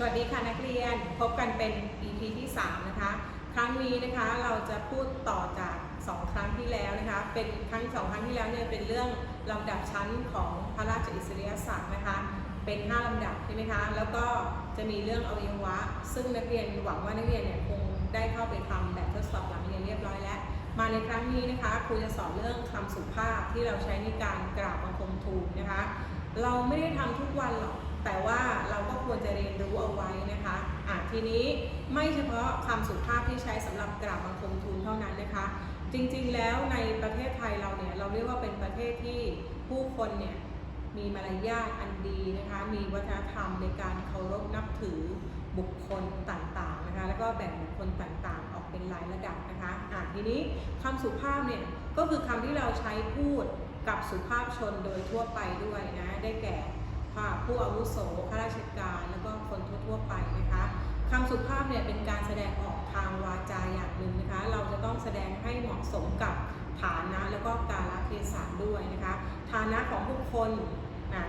สวัสดีค่ะนักเรียนพบกันเป็น EP ที่ 3 นะคะ ครั้งนี้นะคะเราจะพูดต่อจาก 2 ครั้งที่แล้วนะคะเป็นครั้งสองครั้งที่แล้วเนี่ยเป็นเรื่องลำดับชั้นของพระราชอิสริยศักดิ์นะคะ เป็น 5ลำดับใช่ไหมคะแล้วก็จะมีเรื่องอวัยวะ ซึ่งนักเรียนหวังว่านักเรียนเนี่ยคงได้เข้าไปทำแบบทดสอบหลังเรียนเรียบร้อยแล้ว มาในครั้งนี้นะคะครูจะสอนเรื่องคำสุภาพที่เราใช้ในการกราบบังคมทูลนะคะ เราไม่ได้ทำทุกวันหรอก แต่ว่าเราก็ควรจะเรียนรู้เอาไว้นะคะอะทีนี้ไม่เฉพาะคำสุภาพที่ใช้สำหรับกราบบังคมทูลเท่านั้นนะคะ จริงๆแล้วในประเทศไทยเราเนี่ยเราเรียกว่าเป็นประเทศที่ผู้คนเนี่ยมีมารยาทอันดีนะคะ มีวัฒนธรรมในการเคารพนับถือบุคคลต่างๆนะคะ แล้วก็แบ่งบุคคลต่างๆ ออกเป็นหลายระดับนะคะอะทีนี้คำสุภาพเนี่ยก็คือคำที่เราใช้พูดกับสุภาพชนโดยทั่วไปด้วยนะ ได้แก่ ค่ะผู้อาวุโสข้าราชการแล้วก็คนทั่วๆไปนะคะคำสุภาพเนี่ยเป็นการแสดงออกทางวาจาอย่างหนึ่งนะคะ เราจะต้องแสดงให้เหมาะสมกับฐานะแล้วก็กาลเทศะด้วยนะคะฐานะของบุคคล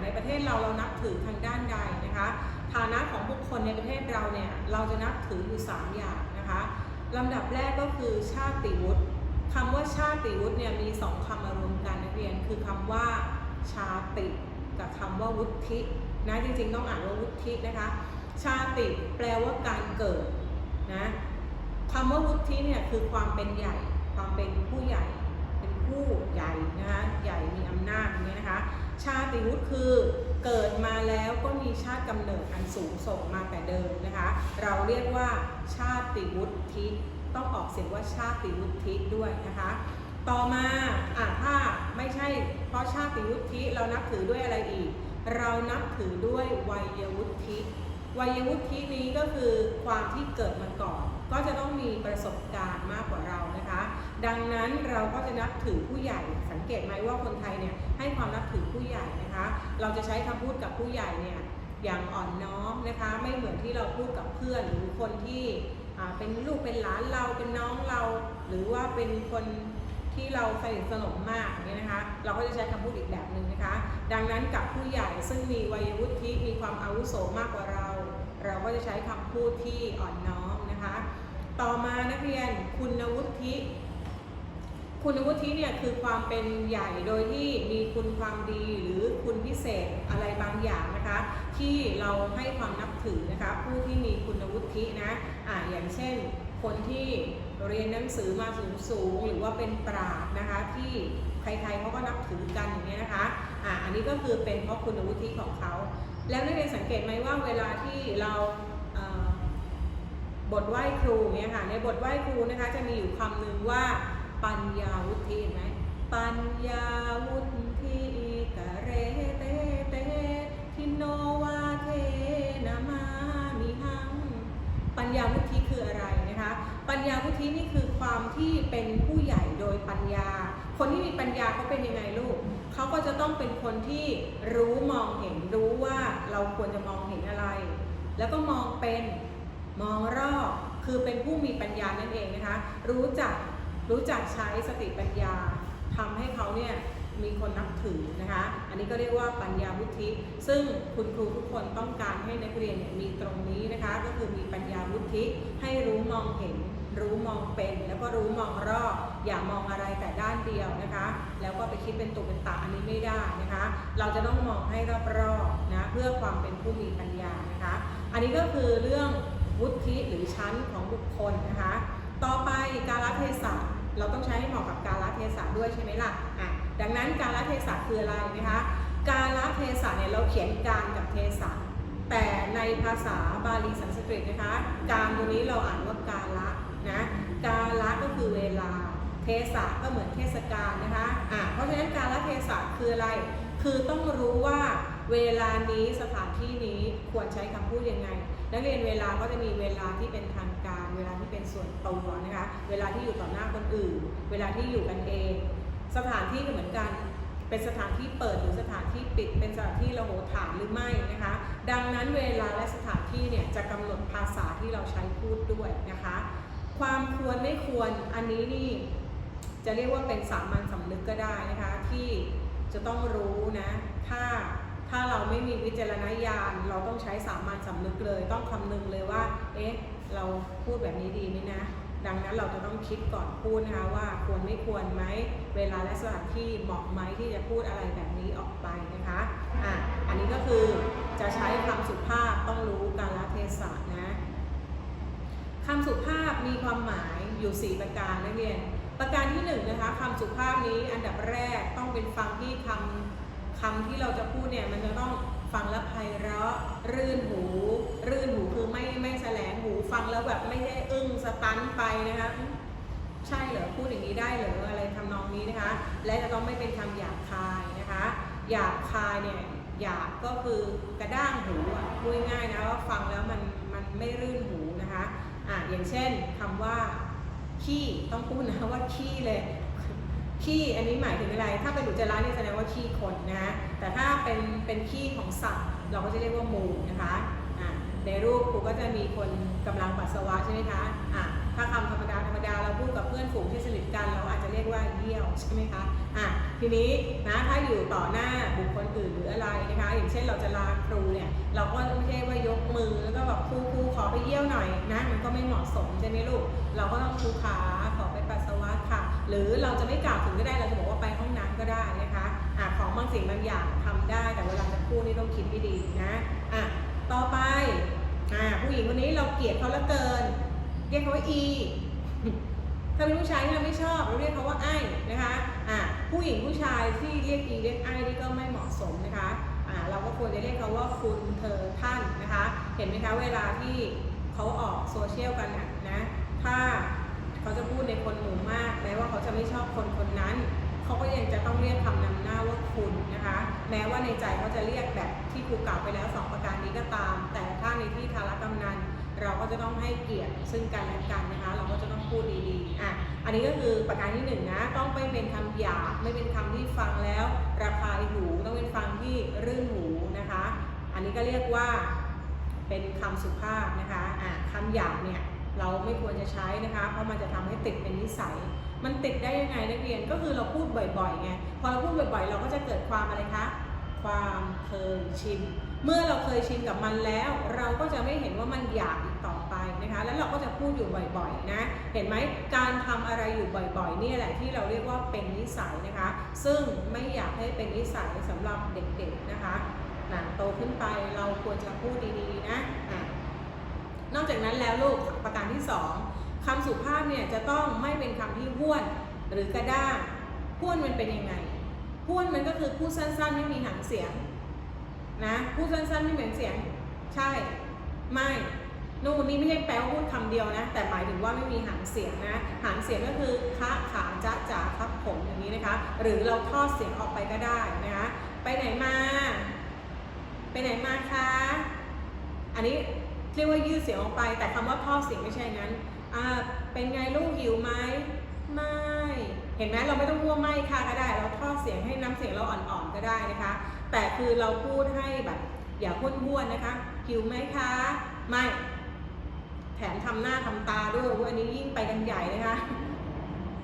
ในประเทศเราเรานับถือทางด้านใดนะคะ ฐานะของบุคคลในประเทศเราเนี่ยเราจะนับถืออยู่ 3 อย่างนะคะลำดับแรกก็คือชาติวุฒิคำว่าชาติวุฒิเนี่ยมีสองคำมารวมกันนักเรียนคือคำว่าชาติ กับคำว่าวุฒินะจริงๆต้องอ่านว่าวุฒินะคะ ชาติแปลว่าการเกิดนะคำว่าวุฒิเนี่ยคือความเป็นใหญ่ ความเป็นผู้ใหญ่ เป็นผู้ใหญ่นะคะใหญ่มีอำนาจอย่างเงี้ยนะคะ ชาติวุฒิคือเกิดมาแล้วก็มีชาติกำเนิดอันสูงส่งมาแต่เดิมนะคะ เราเรียกว่าชาติวุฒิต้องออกเสียงว่าชาติวุฒิด้วยนะคะ ต่อมาอะถ้าไม่ใช่เพราะชาติวุฒิเรานับถือด้วยอะไรอีก เรานับถือด้วยวัยวุฒิวัยวุฒินี้ก็คือความที่เกิดมาก่อน ก็จะต้องมีประสบการณ์มากกว่าเรานะคะ ดังนั้นเราก็จะนับถือผู้ใหญ่ สังเกตไหมว่าคนไทยเนี่ยให้ความนับถือผู้ใหญ่นะคะ เราจะใช้คำพูดกับผู้ใหญ่เนี่ยอย่างอ่อนน้อมนะคะ ไม่เหมือนที่เราพูดกับเพื่อนหรือคนที่เป็นลูกเป็นหลานเราเป็นน้องเรา หรือว่าเป็นคน ที่เราสนิทสนมมากเนี่ยนะคะ เราก็จะใช้คำพูดอีกแบบหนึ่งนะคะ ดังนั้นกับผู้ใหญ่ซึ่งมีวัยวุฒิมีความอาวุโสมากกว่าเรา เราก็จะใช้คำพูดที่อ่อนน้อมนะคะ ต่อมานักเรียนคุณวุฒิคุณวุฒิเนี่ยคือความเป็นใหญ่โดยที่มีคุณความดีหรือคุณพิเศษอะไรบางอย่างนะคะ ที่เราให้ความนับถือนะคะผู้ที่มีคุณวุฒินะอ่าอย่างเช่น คนที่ เรียนหนังสือมาสูงสูงหรือว่าเป็นปราชญ์นะคะ ที่ใครๆเขาก็นับถือกันอย่างเงี้ยนะคะอ่าอันนี้ก็คือเป็นเพราะคุณวุฒิของเขา แล้วนักเรียนสังเกตไหมว่าเวลาที่เราบทไหว้ครูเนี่ยค่ะในบทไหว้ครูนะคะจะมีอยู่คำหนึ่งว่าปัญญาวุฒิเห็นไหมปัญญาวุฒิกะเรเตเตทิโนวาเทนามามิหังปัญญาวุ ญญาวุฒินี่คือความที่เป็นผู้ใหญ่โดยปัญญา คนที่มีปัญญาเขาเป็นยังไงลูก เขาก็จะต้องเป็นคนที่รู้มองเห็นรู้ว่าเราควรจะมองเห็นอะไร แล้วก็มองเป็นมองรอบคือเป็นผู้มีปัญญานั่นเองนะคะ รู้จักรู้จักใช้สติปัญญาทำให้เขาเนี่ยมีคนนับถือนะคะ อันนี้ก็เรียกว่าปัญญาวุฒิ ซึ่งคุณครูทุกคนต้องการให้นักเรียนเนี่ยมีตรงนี้นะคะ ก็คือมีปัญญาวุฒิให้รู้มองเห็น รู้มองเป็น แล้วก็รู้มองรอบอย่ามองอะไรแต่ด้านเดียวนะคะ แล้วก็ไปคิดเป็นตุเป็นตาอันนี้ไม่ได้นะคะ เราจะต้องมองให้รอบๆนะเพื่อความเป็นผู้มีปัญญานะคะ อันนี้ก็คือเรื่องวุฒิหรือชั้นของบุคคลนะคะ ต่อไปกาลเทศะเราต้องใช้ให้เหมาะกับกาลเทศะด้วยใช่ไหมล่ะอะดังนั้นกาลเทศะคืออะไรนะคะ กาลเทศะเนี่ยเราเขียนการกับเทศะแต่ในภาษาบาลีสันสกฤตนะคะ การตัวนี้เราอ่านว่าการละ นะกาละก็คือเวลา เทศะก็เหมือนเทศกาลนะคะอะเพราะฉะนั้นกาละเทศะคืออะไร คือต้องรู้ว่าเวลานี้สถานที่นี้ควรใช้คำพูดยังไง นักเรียนเวลาก็จะมีเวลาที่เป็นทางการ เวลาที่เป็นส่วนตัวนะคะ เวลาที่อยู่ต่อหน้าคนอื่น เวลาที่อยู่กันเอง สถานที่ก็เหมือนกันเป็นสถานที่เปิดหรือสถานที่ปิด เป็นสถานที่ระโหฐานหรือไม่นะคะ ดังนั้นเวลาและสถานที่เนี่ยจะกำหนดภาษาที่เราใช้พูดด้วยนะคะ ความควรไม่ควรอันนี้นี่จะเรียกว่าเป็นสามัญสำนึกก็ได้นะคะที่จะต้องรู้นะถ้าถ้าเราไม่มีวิจารณญาณเราต้องใช้สามัญสำนึกเลย ต้องคำนึงเลยว่า เอ๊ะ เราพูดแบบนี้ดีไหมนะ ดังนั้นเราจะต้องคิดก่อนพูดนะคะว่าควรไม่ควรไหมเวลาและสถานที่เหมาะไหมที่จะพูดอะไรแบบนี้ออกไปนะคะอะอันนี้ก็คือจะใช้คำสุภาพต้องรู้กาลเทศะนะ คำสุภาพมีความหมายอยู่ 4 ประการนักเรียน ประการที่1นงนะคะคำสุภาพนี้อันดับแรกต้องเป็นฟังที่คำคำที่เราจะพูดเนี่ยมันจะต้องฟังแล้วไพเราะ รื่นหู รื่นหูคือไม่ไม่แสลงหูฟังแล้วแบบไม่ได้อึ้งสตันไปนะคะใช่เหรอพูดอย่างนี้ได้เหรออะไรทำนองนี้นะคะ และจะต้องไม่เป็นคำหยาบคายนะคะหยาบคายเนี่ยหยาบก็คือกระด้างหูอะพูดง่ายนะว่าฟังแล้วมันมันไม่รื่นหูนะคะ อะอย่างเช่นคำว่าขี้ต้องพูดนะว่าขี้เลยขี้อันนี้หมายถึงอะไร ถ้าเป็นอุจจาระนี่แสดงว่าขี้คนนะแต่ถ้าเป็นเป็นขี้ของสัตว์ เราก็จะเรียกว่ามูลนะคะอะในรูปครูก็จะมีคนกำลังปัสสาวะใช่ไหมคะอะถ้าคำธรรมดาธรรมดาเราพูดกับเพื่อนฝูงที่สนิทกันเราอาจจะเรียกว่าเยี่ยวใช่ไหมคะอะทีนี้นะถ้าอยู่ต่อหน้าบุคคลอื่นหรืออะไรนะคะ อย่างเช่นเราจะลาครูเนี่ยเราก็ไม่ใช่ว่ายกมือแล้วก็ ช่ไหมลูก เราก็ต้องครูขาขอไปปัสสาวะค่ะ หรือเราจะไม่กล่าวถึงก็ได้เราจะบอกว่าไปห้องน้ำก็ได้นะคะอะของบางสิ่งบางอย่างทำได้ แต่เวลาจะพูดนี่ต้องคิดให้ดีนะอะต่อไปอะผู้หญิงคนนี้เราเกลียดเขาลือเกินเรียกเขาว่าอีถ้าเป็นผู้ชายที่เราไม่ชอบเราเรียกเขาว่าไอ้นะคะอะผู้หญิงผู้ชายที่เรียกอีเรียกไอ้นี่ก็ไม่เหมาะสมนะคะอะเราก็ควรจะเรียกเขาว่าคุณเธอท่านนะคะ เห็นไหมคะเวลาที่เขาออกโซเชียลกันน่ะนะ ถ้าเขาจะพูดในคนหมู่มากแม้ว่าเขาจะ ไม่ชอบคนคนนั้น เขาก็ยังจะต้องเรียกคำนำหน้าว่าคุณนะคะ แม้ว่าในใจเขาจะเรียกแบบที่ครูกล่าวไปแล้วสองประการนี้ก็ตาม แต่ถ้าในที่ทารกำนัน เราก็จะต้องให้เกียรติซึ่งกันและกันนะคะ เราก็จะต้องพูดดีๆ อะ อันนี้ก็คือประการที่หนึ่งนะต้องไม่เป็นคำหยาบไม่เป็นคำที่ฟังแล้วระคายหูต้องเป็นฟังที่รื่นหูนะคะ อันนี้ก็เรียกว่าเป็นคำสุภาพนะคะ อะคำหยาบเนี่ยเราไม่ควรจะใช้นะคะ เพราะมันจะทำให้ติดเป็นนิสัย มันติดได้ยังไงนักเรียนก็คือเราพูดบ่อยๆไงพอเราพูดบ่อยๆ เราก็จะเกิดความอะไรคะ ความเคยชินเมื่อเราเคยชินกับมันแล้ว เราก็จะไม่เห็นว่ามันหยาบอีกต่อไปนะคะ แล้วเราก็จะพูดอยู่บ่อยๆนะ เห็นไหมการทำอะไรอยู่บ่อยๆนี่แหละที่เราเรียกว่าเป็นนิสัยนะคะ ซึ่งไม่อยากให้เป็นนิสัยสำหรับเด็กๆนะคะนะโตขึ้นไปเราควรจะพูดดีๆนะอะนอกจากนั้นแล้วลูกประการที่สอง คำสุภาพเนี่ยจะต้องไม่เป็นคำที่ห้วนหรือกระด้างห้วนมันเป็นยังไงพูดมันก็คือพูดสั้นๆ ไม่มีหางเสียงนะพูดสั้นๆไม่เหมือนเสียง ใช่ ไม่นู่นนี่ไม่ใช่แปลว่าพูดคำเดียวนะ แต่หมายถึงว่าไม่มีหางเสียงนะ หางเสียงก็คือคะขาจ๊ะจ๋าครับผมอย่างนี้นะคะ หรือเราทอดเสียงออกไปก็ได้นะคะไปไหนมา ไปไหนมาคะ อันนี้เรียกว่ายืดเสียงออกไป แต่คำว่าทอดเสียงไม่ใช่งั้น อ่าเป็นไงลูกหิวไหมไม่ เห็นไหมเราไม่ต้องพูดไม่ค่ะก็ได้ เราทอดเสียงให้น้ำเสียงเราอ่อนๆก็ได้นะคะ แต่คือเราพูดให้แบบอย่าพ้นบ้วนนะคะ หิวไหมคะ ไม่ แถมทำหน้าทำตาด้วยอันนี้ยิ่งไปกันใหญ่นะคะ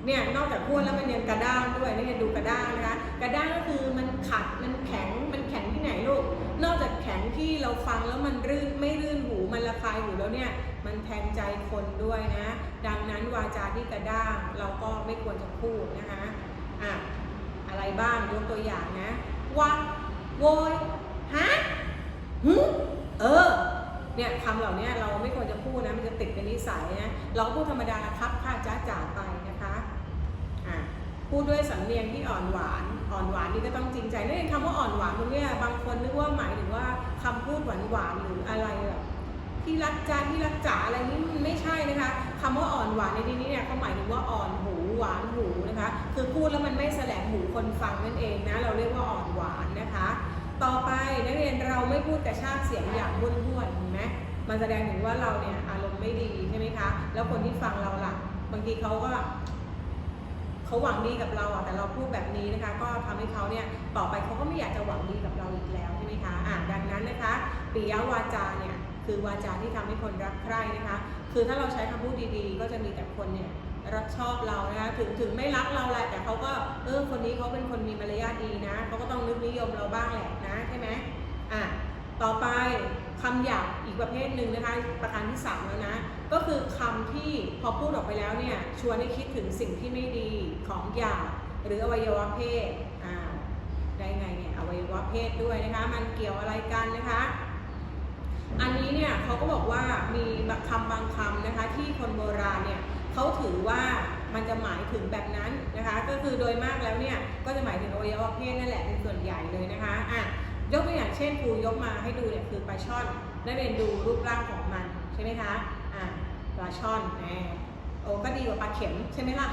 เนี่ยนอกจากพูดแล้วมันยังกระด้างด้วยนี่ดูกระด้างนะคะ กระด้างก็คือมันขัดมันแข็งมันแข็งที่ไหนลูก นอกจากแข็งที่เราฟังแล้วมันรื่นไม่รื่นหูมันระคายหูแล้วเนี่ย มันแทงใจคนด้วยนะ ดังนั้นวาจาที่กระด้างเราก็ไม่ควรจะพูดนะคะอะอะไรบ้างยกตัวอย่างนะว่าโวยฮะหึเออเนี่ยคำเหล่านี้เราไม่ควรจะพูดนะมันจะติดเป็นนิสัยนะเราพูดธรรมดาครับค่าจ้าจ๋าไปนะคะอะพูดด้วยสำเนียงที่อ่อนหวานอ่อนหวานนี่ก็ต้องจริงใจนั่นเองคำว่าอ่อนหวานตรงนี้บางคนนึกว่าหมายถึงว่าคำพูดหวานหวานหรืออะไรแบบ ที่รักจ้าที่รักจ๋าอะไรนี่มันไม่ใช่นะคะคำว่าอ่อนหวานในที่นี้เนี่ยเขาหมายถึงว่าอ่อนหูหวานหูนะคะ คือพูดแล้วมันไม่แสลงหูคนฟังนั่นเองนะเราเรียกว่าอ่อนหวานนะคะ ต่อไปนักเรียนเราไม่พูดกระชากเสียงอย่างวุ่นวุ่นเห็นไหมมันแสดงถึงว่าเราเนี่ยอารมณ์ไม่ดีใช่ไหมคะ แล้วคนที่ฟังเราล่ะบางทีเขาก็เขาหวังดีกับเราอะแต่เราพูดแบบนี้นะคะ ก็ทำให้เขาเนี่ยต่อไปเขาก็ไม่อยากจะหวังดีกับเราอีกแล้วใช่ไหมคะอ่าดังนั้นนะคะปิยวาจาเนี่ย คือวาจาที่ทำให้คนรักใคร่นะคะ คือถ้าเราใช้คำพูดดีๆ ก็จะมีแต่คนเนี่ยรักชอบเรานะคะถึงถึงไม่รักเราแหละแต่เขาก็เออคนนี้เขาเป็นคนมีมารยาทดีนะเขาก็ต้องนึกนิยมเราบ้างแหละนะใช่ไหมอะต่อไปคำหยาบอีกประเภทหนึ่งนะคะ ประการที่สามแล้วนะ ก็คือคำที่พอพูดออกไปแล้วเนี่ยชวนให้คิดถึงสิ่งที่ไม่ดีของหยาบหรืออวัยวะเพศอ่าได้ไงเนี่ยอวัยวะเพศด้วยนะคะ มันเกี่ยวอะไรกันนะคะ อันนี้เนี่ยเขาก็บอกว่า มีคำบางคำนะคะที่คนโบราณเนี่ยเขาถือว่ามันจะหมายถึงแบบนั้นนะคะ ก็คือโดยมากแล้วเนี่ยก็จะหมายถึงอวัยวะเพศนั่นแหละเป็นส่วนใหญ่เลยนะคะอะยกตัวอย่างเช่นครูยกมาให้ดูเนี่ยคือปลาช่อนได้เรียนดูรูปร่างของมันใช่ไหมคะอะปลาช่อนแหมโอ้ก็ดีกว่าปลาเข็มใช่ไหมล่ะ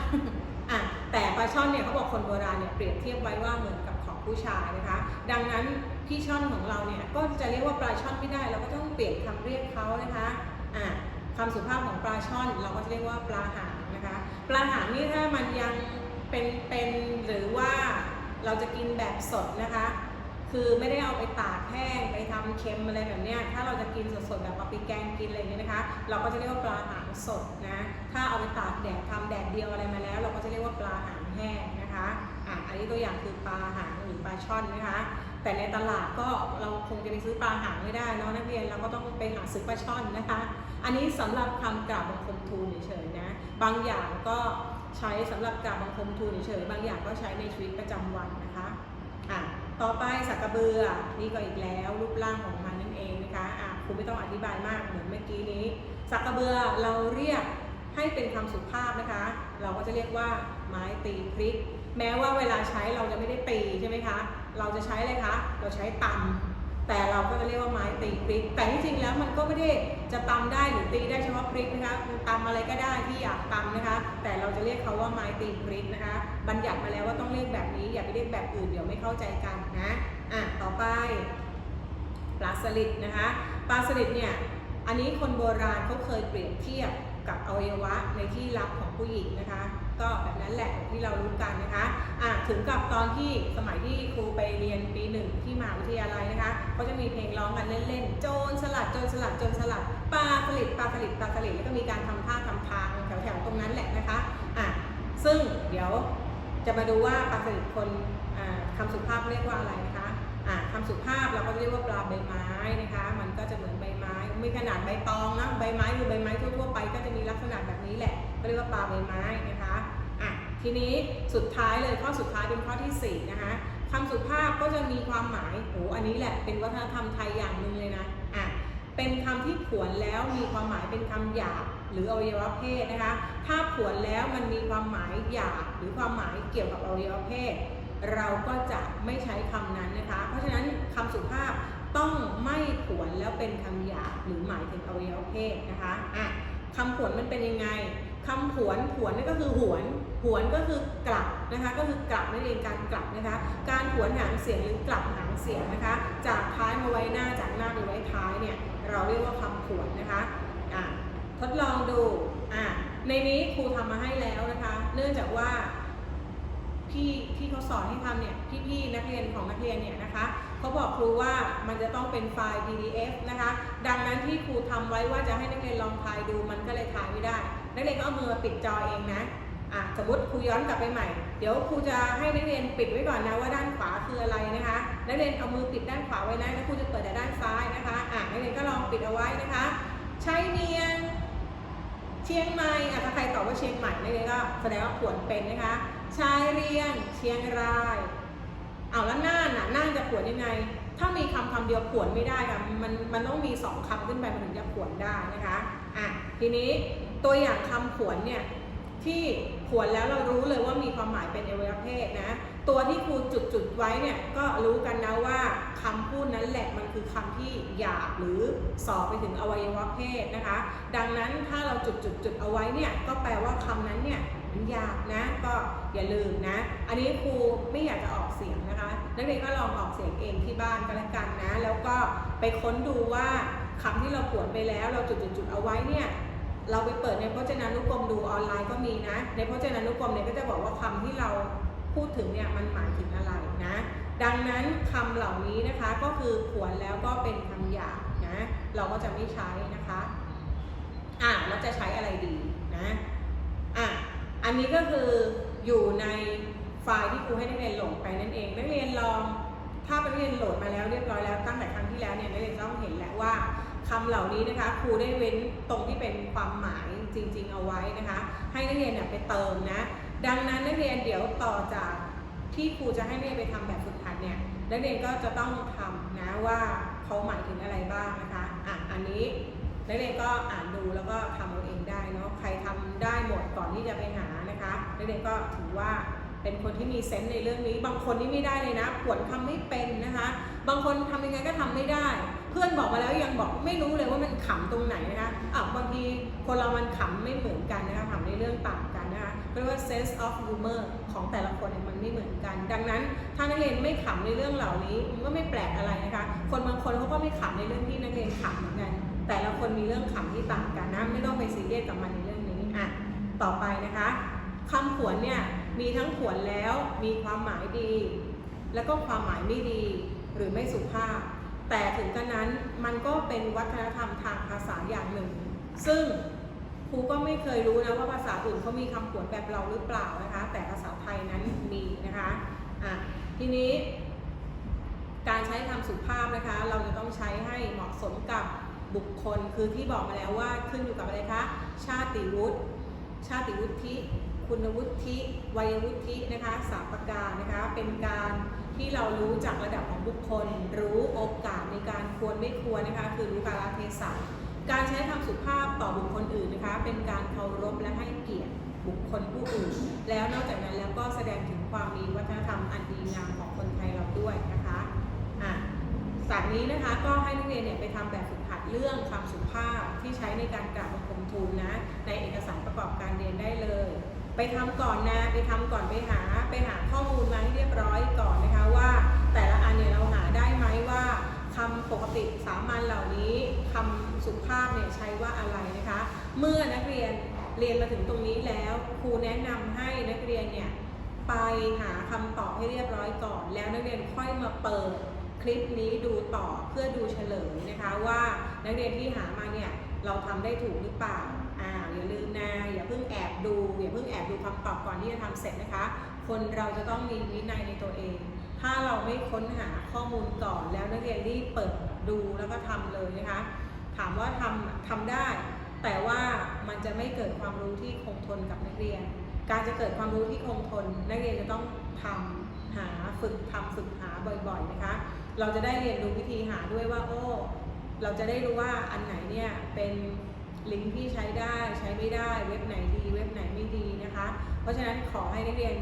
อะแต่ปลาช่อนเนี่ยเขาบอกคนโบราณเนี่ยเปรียบเทียบไว้ว่าเหมือนกับของผู้ชายนะคะ ดังนั้นพี่ช่อนของเราเนี่ยก็จะเรียกว่าปลาช่อนไม่ได้เราก็ต้องเปลี่ยนคำเรียกเขานะคะ อะคำสุภาพของปลาช่อนเราก็จะเรียกว่าปลาหางนะคะ ปลาหางนี่ถ้ามันยังเป็นเป็นหรือว่าเราจะกินแบบสดนะคะ คือไม่ได้เอาไปตากแห้งไปทำเค็มอะไรแบบเนี้ยถ้าเราจะกินสดๆแบบเอาไปแกงกินอะไรอย่างเงี้ยนะคะ เราก็จะเรียกว่าปลาหางสดนะ ถ้าเอาไปตากแดดทำแดดเดียวอะไรมาแล้ว เราก็จะเรียกว่าปลาหางแห้งนะคะอะอันนี้ตัวอย่างคือปลาหางหรือปลาช่อนนะคะ แต่ในตลาดก็เราคงจะไปซื้อปลาหางไม่ได้เนาะนักเรียนเราก็ต้องไปหาซื้อปลาช่อนนะคะ อันนี้สำหรับคำกราบบังคมทูลเฉยๆนะ บางอย่างก็ใช้สำหรับกราบบังคมทูลเฉยๆบางอย่างก็ใช้ในชีวิตประจำวันนะคะอะต่อไปสักกระเบือนี่ก็อีกแล้วรูปร่างของมันนั่นเองนะคะอะครูไม่ต้องอธิบายมากเหมือนเมื่อกี้นี้ สักกระเบือเราเรียกให้เป็นคำสุภาพนะคะ เราก็จะเรียกว่าไม้ตีพริก แม้ว่าเวลาใช้เราจะไม่ได้ตีใช่ไหมคะ เราจะใช้อะไรคะ เราใช้ตำแต่เราก็จะเรียกว่าไม้ตีพริก แต่ที่จริงแล้วมันก็ไม่ได้จะตำได้หรือตีได้เฉพาะพริกนะคะตำอะไรก็ได้ที่อยากตำนะคะ แต่เราจะเรียกเขาว่าไม้ตีพริกนะคะ บัญญัติมาแล้วว่าต้องเรียกแบบนี้ อย่าไปเรียกแบบอื่นเดี๋ยวไม่เข้าใจกันนะ อะ ต่อไปปลาสลิดนะคะ ปลาสลิดเนี่ย อันนี้คนโบราณเขาเคยเปรียบเทียบกับอวัยวะในที่ลับของผู้หญิงนะคะ ก็แบบนั้นแหละที่เรารู้กันนะคะอะถึงกับตอนที่สมัยที่ครูไปเรียนปีหนึ่งที่มหาวิทยาลัยนะคะเขาจะมีเพลงร้องกันเล่นๆ โจรสลัดโจรสลัดโจรสลัดปลาสลิดปลาสลิดปลาสลิดแล้วก็มีการทำท่าทำทางแถวๆตรงนั้นแหละนะคะอะซึ่งเดี๋ยวจะมาดูว่าปลาสลิดคนอ่าคำสุภาพเรียกว่าอะไรนะคะอะคำสุภาพเราก็เรียกว่าปลาใบไม้นะคะ มันก็จะเหมือนใบไม้ไม่ขนาดใบตองนะใบไม้คือใบไม้ทั่วๆไปก็จะมีลักษณะแบบนี้แหละก็เรียกว่าปลาใบไม้นะคะ ทีนี้สุดท้ายเลยข้อสุดท้ายเป็นข้อที่สี่นะคะคำสุภาพก็จะมีความหมายโอ้อันนี้แหละเป็นวัฒนธรรมไทยอย่างหนึ่งเลยนะอะเป็นคำที่ผวนแล้วมีความหมายเป็นคำหยาบหรืออวัยวะเพศนะคะ ถ้าผวนแล้วมันมีความหมายหยาบหรือความหมายเกี่ยวกับอวัยวะเพศ เราก็จะไม่ใช้คำนั้นนะคะ เพราะฉะนั้นคำสุภาพต้องไม่ผวนแล้วเป็นคำหยาบหรือหมายถึงอวัยวะเพศนะคะอะคำผวนมันเป็นยังไง คำผวนผวนนี่ก็คือหวน หวนก็คือกลับนะคะ ก็คือกลับนั่นเองการกลับนะคะ การผวนหางเสียงหรือกลับหางเสียงนะคะ จากท้ายมาไว้หน้าจากหน้าไปไว้ท้ายเนี่ยเราเรียกว่าคำผวนนะคะอะทดลองดูอะในนี้ครูทำมาให้แล้วนะคะ เนื่องจากว่าพี่ที่เขาสอนให้ทำเนี่ยพี่ๆนักเรียนของนักเรียนเนี่ยนะคะเขาบอกครูว่ามันจะต้องเป็นไฟล์ PDF นะคะ ดังนั้นที่ครูทำไว้ว่าจะให้นักเรียนลองถ่ายดูมันก็เลยถ่ายไม่ได้ นักเรียนก็เอามือปิดจอเองนะอะสมมติครูย้อนกลับไปใหม่ เดี๋ยวครูจะให้นักเรียนปิดไว้ก่อนนะว่าด้านขวาคืออะไรนะคะ นักเรียนเอามือปิดด้านขวาไว้นะแล้วครูจะเปิดแต่ด้านซ้ายนะคะอะนักเรียนก็ลองปิดเอาไว้นะคะ ใช้เนียนเชียงใหม่อะถ้าใครตอบว่าเชียงใหม่นักเรียนก็แสดงว่าผวนเป็นนะคะ ชายเรียงเชียงรายเอาแล้วน่านน่ะน่านจะผวนยังไง ถ้ามีคำคำเดียวผวนไม่ได้ค่ะมันมันต้องมีสองคำขึ้นไปมันถึงจะผวนได้นะคะอะทีนี้ ตัวอย่างคำผวนเนี่ยที่ผวนแล้วเรารู้เลยว่ามีความหมายเป็นอวัยวะเพศนะ ตัวที่ครูจุดจุดไว้เนี่ยก็รู้กันนะว่าคำพูดนั้นแหละมันคือคำที่หยาบหรือสอบไปถึงอวัยวะเพศนะคะ ดังนั้นถ้าเราจุดจุดจุดเอาไว้เนี่ยก็แปลว่าคำนั้นเนี่ยมันหยาบนะก็อย่าลืมนะ อันนี้ครูไม่อยากจะออกเสียงนะคะ นักเรียนก็ลองออกเสียงเองที่บ้านก็แล้วกันนะ แล้วก็ไปค้นดูว่าคำที่เราผวนไปแล้ว เราจุดจุดจุดเอาไว้เนี่ย เราไปเปิดในพจนานุกรมดูออนไลน์ก็มีนะ ในพจนานุกรมเนี่ยก็จะบอกว่าคำที่เราพูดถึงเนี่ยมันหมายถึงอะไรนะ ดังนั้นคำเหล่านี้นะคะก็คือผวนแล้วก็เป็นคำหยาบนะ เราก็จะไม่ใช้นะคะอะแล้วจะใช้อะไรดีนะอะอันนี้ก็คืออยู่ในไฟล์ที่ครูให้นักเรียนโหลดไปนั่นเองนักเรียนลองถ้าเป็นนักเรียนโหลดมาแล้วเรียบร้อยแล้วตั้งแต่ครั้งที่แล้วเนี่ยนักเรียนต้องเห็นแล้วว่า คำเหล่านี้นะคะครูได้เว้นตรงที่เป็นความหมายจริง ๆ เอาไว้นะคะ ให้นักเรียนเนี่ยไปเติมนะ ดังนั้นนักเรียนเดี๋ยวต่อจากที่ครูจะให้นักเรียนไปทำแบบฝึกหัดเนี่ยนักเรียนก็จะต้องทำนะว่าเขาหมายถึงอะไรบ้างนะคะอะอันนี้นักเรียนก็อ่านดูแล้วก็ทำเอาเองได้เนาะใครทำได้หมดก่อนที่จะไปหานะคะนักเรียนก็ถือว่าเป็นคนที่มีเซนส์ในเรื่องนี้ บางคนนี่ไม่ได้เลยนะขวนทำไม่เป็นนะคะ บางคนทำยังไงก็ทำไม่ได้ เพื่อนบอกมาแล้วยังบอกไม่รู้เลยว่ามันขำตรงไหนนะคะอะบางทีคนเรามันขำไม่เหมือนกันนะคะขำในเรื่องต่างกันนะคะเรียกว่า sense of humor ของแต่ละคนเนี่ยมันไม่เหมือนกัน ดังนั้นถ้านักเรียนไม่ขำในเรื่องเหล่านี้มันก็ไม่แปลกอะไรนะคะ คนบางคนเขาก็ไม่ขำในเรื่องที่นักเรียนขำเหมือนกัน แต่ละคนมีเรื่องขำที่ต่างกันนะไม่ต้องไปซีเรียสกับมันในเรื่องนี้อะต่อไปนะคะคำขวนเนี่ยมีทั้งขวนแล้วมีความหมายดี แล้วก็ความหมายไม่ดีหรือไม่สุภาพ แต่ถึงกระนั้นมันก็เป็นวัฒนธรรมทางภาษาอย่างหนึ่ง ซึ่งครูก็ไม่เคยรู้นะว่าภาษาอื่นเขามีคำขวนแบบเราหรือเปล่านะคะ แต่ภาษาไทยนั้นมีนะคะอะทีนี้การใช้คำสุภาพนะคะ เราจะต้องใช้ให้เหมาะสมกับบุคคล คือที่บอกมาแล้วว่าขึ้นอยู่กับอะไรคะ ชาติวุฒิ ชาติวุฒิ คุณวุฒิ วัยวุฒินะคะสามประการนะคะ เป็นการ ที่เรารู้จากระดับของบุคคล รู้โอกาสในการควรไม่ควรนะคะคือรู้กาลเทศะการใช้คำสุภาพต่อบุคคลอื่นนะคะเป็นการเคารพและให้เกียรติบุคคลผู้อื่น แล้วนอกจากนั้นแล้วก็แสดงถึงความมีวัฒนธรรมอันดีงามของคนไทยเราด้วยนะคะอะจากนี้นะคะก็ให้นักเรียนเนี่ยไปทำแบบฝึกหัดเรื่องคำสุภาพที่ใช้ในการกราบบังคมทูลนะในเอกสารประกอบการเรียนได้เลย ไปทำก่อนนะไปทำก่อนไปหาไปหาข้อมูลมาให้เรียบร้อยก่อนนะคะว่า แต่ละอันเนี่ยเราหาได้ไหมว่าคำปกติสามัญเหล่านี้คำสุภาพเนี่ยใช้ว่าอะไรนะคะ เมื่อนักเรียนเรียนมาถึงตรงนี้แล้วครูแนะนำให้นักเรียนเนี่ยไปหาคำตอบให้เรียบร้อยก่อน แล้วนักเรียนค่อยมาเปิดคลิปนี้ดูต่อเพื่อดูเฉลยนะคะว่านักเรียนที่หามาเนี่ยเราทำได้ถูกหรือเปล่า อ่าอย่าลืมนะอย่าเพิ่งแอบดูอย่าเพิ่งแอบดูคำตอบก่อนที่จะทำเสร็จนะคะ คนเราจะต้องมีวินัยในตัวเอง ถ้าเราไม่ค้นหาข้อมูลก่อนแล้วนักเรียนรีบเปิดดูแล้วก็ทำเลยนะคะ ถามว่าทำทำได้ แต่ว่ามันจะไม่เกิดความรู้ที่คงทนกับนักเรียน การจะเกิดความรู้ที่คงทน นักเรียนจะต้องทำหาฝึกทำฝึกหาบ่อยๆนะคะ เราจะได้เรียนรู้วิธีหาด้วยว่าโอ้เราจะได้รู้ว่าอันไหนเนี่ยเป็น ลิงก์ที่ใช้ได้ใช้ไม่ได้เว็บไหนดีเว็บไหนไม่ดีนะคะ เพราะฉะนั้นขอให้นักเรียน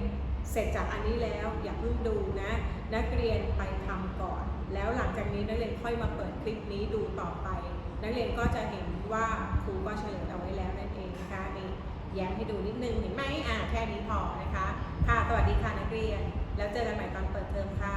เสร็จจากอันนี้แล้วอย่าเพิ่งดูนะนักเรียนไปทำก่อน แล้วหลังจากนี้นักเรียนค่อยมาเปิดคลิปนี้ดูต่อไป นักเรียนก็จะเห็นว่าครูก็เฉลยเอาไว้แล้วนั่นเองนะคะนี่แย้มให้ดูนิดนึงเห็นไหมอ่าแค่นี้พอนะคะ ค่ะสวัสดีค่ะนักเรียน แล้วเจอกันใหม่ตอนเปิดเทอมค่ะ